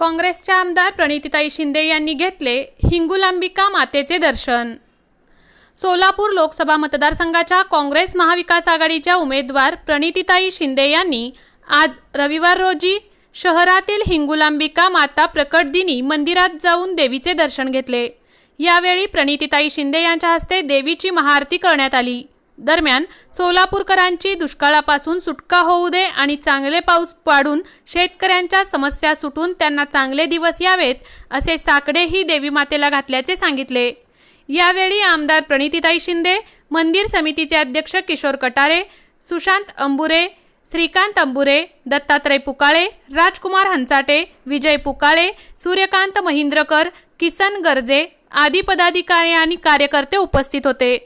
काँग्रेसच्या आमदार प्रणितीताई शिंदे यांनी घेतले हिंगुलांबिका मातेचे दर्शन. सोलापूर लोकसभा मतदारसंघाच्या काँग्रेस महाविकास आघाडीच्या उमेदवार प्रणितीताई शिंदे यांनी आज रविवार रोजी शहरातील हिंगुलांबिका माता प्रकटदिनी मंदिरात जाऊन देवीचे दर्शन घेतले. यावेळी प्रणितीताई शिंदे यांच्या हस्ते देवीची महाआरती करण्यात आली. दरम्यान सोलापूरकरांची दुष्काळापासून सुटका होऊ दे आणि चांगले पाऊस पाडून शेतकऱ्यांच्या समस्या सुटून त्यांना चांगले दिवस यावेत असे साकडेही देवी मातेला घातल्याचे सांगितले. यावेळी आमदार प्रणितीताई शिंदे मंदिर समितीचे अध्यक्ष किशोर कटारे सुशांत अंबुरे श्रीकांत अंबुरे दत्तात्रय पुकाळे राजकुमार हंचाटे विजय पुकाळे सूर्यकांत महिंद्रकर किसन गर्जे आदी पदाधिकारी आणि कार्यकर्ते उपस्थित होते.